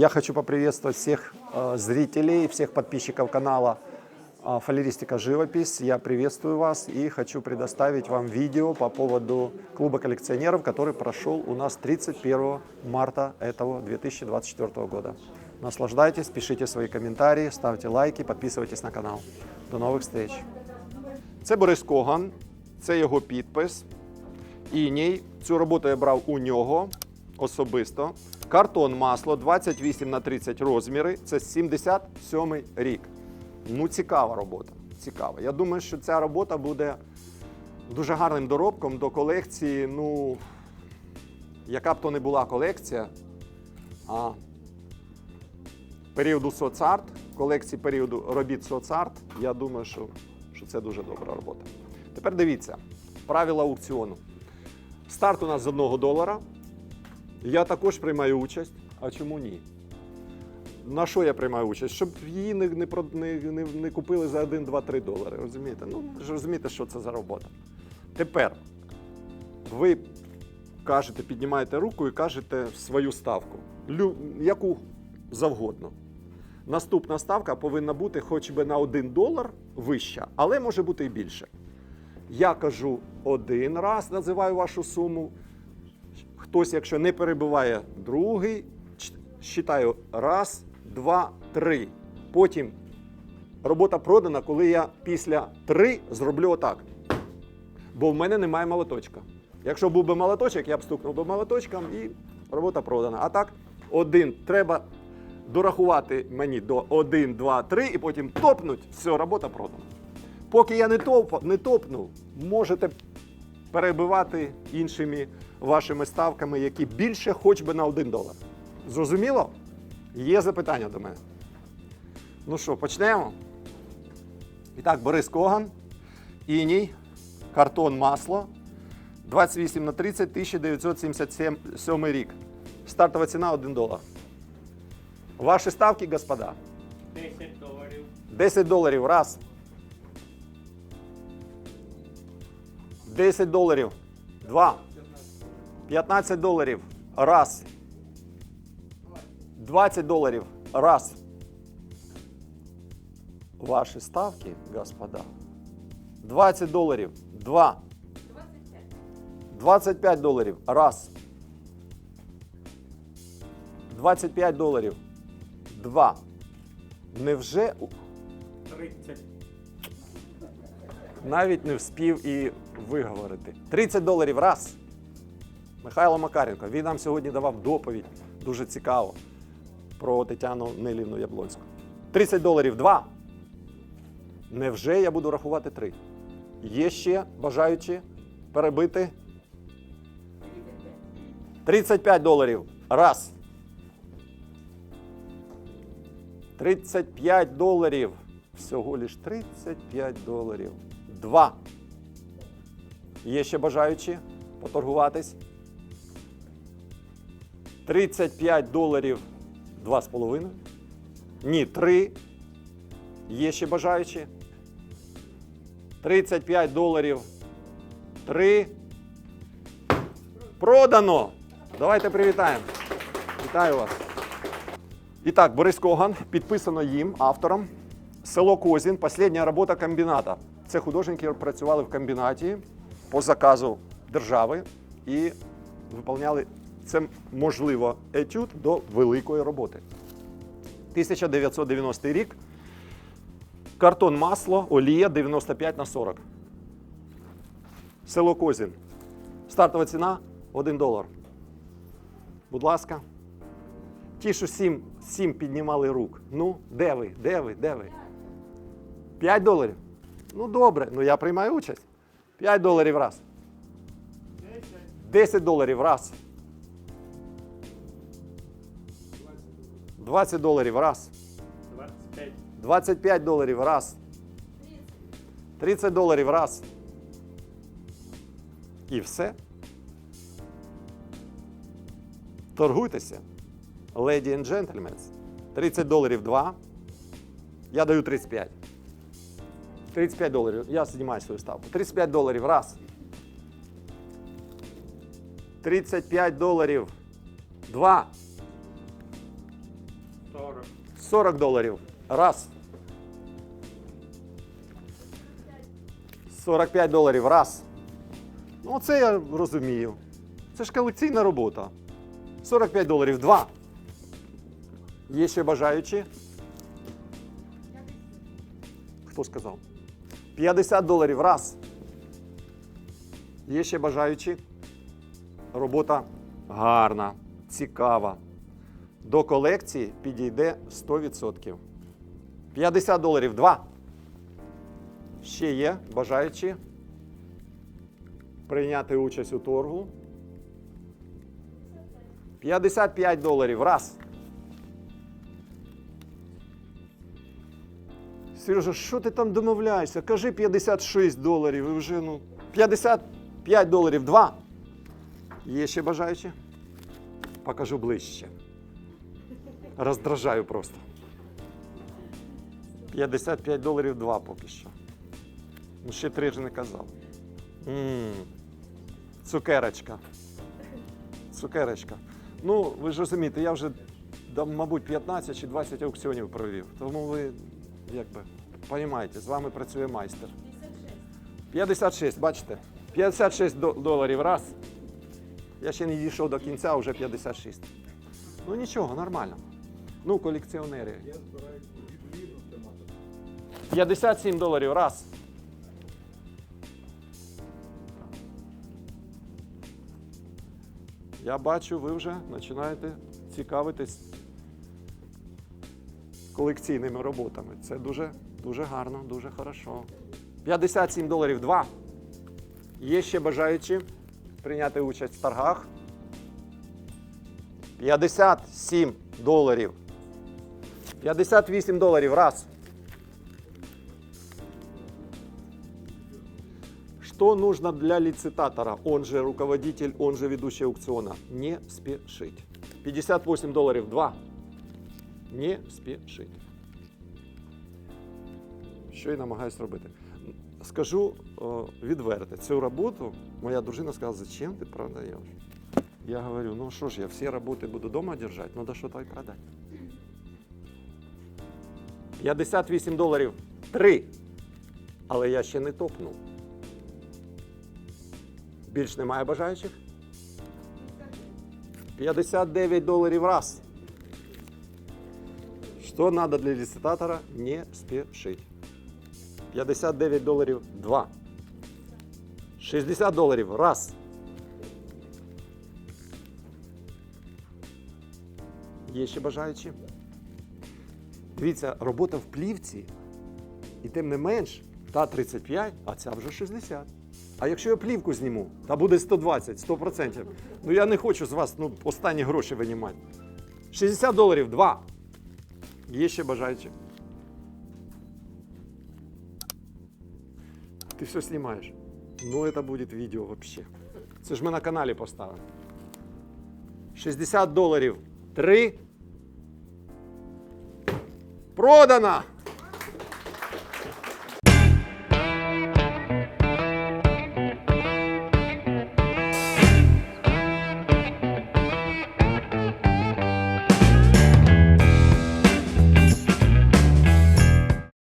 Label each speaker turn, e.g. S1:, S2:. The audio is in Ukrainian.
S1: Я хочу поприветствовать всех э, зрителей, всех подписчиков канала э, Фалеристика Живопись. Я приветствую вас и хочу предоставить вам видео по поводу клуба коллекционеров, который прошел у нас 31 марта этого 2024 года. Наслаждайтесь, пишите свои комментарии, ставьте лайки, подписывайтесь на канал. До нових встреч! Це Борис Коган, це його підпис. Іній. Цю роботу я брав у нього особисто. Картон масло 28 на 30 розміри. Це 77 рік. Ну, цікава робота. Цікава. Я думаю, що ця робота буде дуже гарним доробком до колекції. Ну, яка б то не була колекція, а періоду соцарт, колекції періоду робіт соцарт, я думаю, що, що це дуже добра робота. Тепер дивіться, правила аукціону. Старт у нас з 1 долара. Я також приймаю участь. А чому ні? На що я приймаю участь? Щоб її не, не, не, не, купили за 1, 2, 3 долари. Розумієте? Ну, ж розумієте, що це за робота. Тепер ви кажете, піднімаєте руку і кажете свою ставку. Лю, яку завгодно. Наступна ставка повинна бути хоч би на 1 долар вища, але може бути і більше. Я кажу один раз, називаю вашу суму. Хтось, якщо не перебуває другий, считаю раз, два, три. Потім робота продана, коли я після три зроблю отак. Бо в мене немає молоточка. Якщо був би молоточок, я б стукнув би молоточком і робота продана. А так, один треба дорахувати мені до 1, 2, 3 і потім топнуть, все, робота продана. Поки я не, топ, не топнув, можете перебивати іншими вашими ставками, які більше хоч би на 1 долар. Зрозуміло? Є запитання до мене. Ну що, почнемо? І так, Борис Коган, іній, картон масло. 28 на 30, 1977 рік. Стартова ціна 1 долар. Ваші ставки, господа.
S2: 10 доларів.
S1: 10 доларів раз. 10 доларів. Два. 15 доларів. Раз. 20 доларів. Раз. Ваші ставки, господа. 20 доларів. Два. 25 доларів. Раз. 25 доларів. Два. Невже у-
S2: 30.
S1: навіть не вспів і виговорити. 30 доларів раз. Михайло Макаренко. Він нам сьогодні давав доповідь дуже цікаво про Тетяну Нелівну Яблонську. 30 доларів два. Невже я буду рахувати три? Є ще бажаючі перебити? 35 доларів. Раз. 35 доларів. Всього лиш 35 доларів. Два. Є ще бажаючі поторгуватись? 35 доларів. Два з половиною. Ні, три. Є ще бажаючі? 35 доларів. Три. Продано! Давайте привітаємо. Вітаю вас. І так, Борис Коган, підписано їм, автором. Село Козін, остання робота комбіната. Це художники працювали в комбінаті по заказу держави і виконували це, можливо, етюд до великої роботи. 1990 рік. Картон масло, олія 95 на 40. Село Козін. Стартова ціна 1 долар. Будь ласка. Ті, що сім, сім піднімали рук. Ну, де ви? Де ви? Де ви? 5 доларів. Ну добре, ну я приймаю участь. 5 доларів раз. 10 доларів раз. 20 доларів раз.
S2: 25.
S1: 25 доларів раз. 30 доларів раз. І все. Торгуйтеся. Lady and gentlemen. 30 доларів 2. Я даю 35. 35 доларів. Я знімаю свою ставку. 35 доларів раз. 35 доларів. Два.
S2: 40.
S1: 40 доларів. Раз. 45 доларів. Раз. Ну, це я розумію. Це ж колекційна робота. 45 доларів. Два. Є ще бажаючі? Хто сказав? 50 доларів. Раз. Є ще бажаючі? Робота гарна, цікава. До колекції підійде 100%. 50 доларів. Два. Ще є бажаючі прийняти участь у торгу. 55 доларів. Раз. Сережа, що ти там домовляєшся? Кажи 56 доларів і вже ну. 55 доларів. Два. Є ще бажаючі? Покажу ближче. Роздражаю просто. 55 доларів два поки що. Ну, ще три ж не казав. м Цукерочка. Цукерочка. Ну, ви ж розумієте, я вже, мабуть, 15 чи 20 аукціонів провів. Тому ви, якби, розумієте, з вами працює майстер. 56, бачите? 56 доларів раз. Я ще не дійшов до кінця, вже 56. Ну нічого, нормально. Ну, колекціонери.
S3: Я збираюсь відмінно тримати.
S1: 57 доларів раз. Я бачу, ви вже починаєте цікавитись колекційними роботами. Це дуже, дуже гарно, дуже хорошо. 57 доларів два. Є ще бажаючі прийняти участь в торгах. 57 доларів. 58 доларів раз. Что нужно для лицитатора, он же руководитель, он же ведущий аукциона? Не спешить. 58 долларов 2. Не спешить. Що я намагаюсь робити? Скажу о, відверто, цю роботу моя дружина сказала, зачем ти продаєш? Я говорю, ну що ж, я всі роботи буду дома держати, ну да що то й продати. 58 доларів 3. Але я ще не топнув. Більш немає бажаючих? 59 доларів раз. Что надо для лицитатора? Не спешить. 59 доларів два. 60 доларів раз. Є ще бажаючі? Дивіться, робота в плівці, і тим не менш, та 35, а ця вже 60. А якщо я плівку зніму, та буде 120, 100%. Ну я не хочу з вас ну, останні гроші винімати. 60 доларів, 2. Є ще бажаючі. Ти все знімаєш. Ну, це буде відео вообще. Це ж ми на каналі поставили. 60 доларів 3. Продано!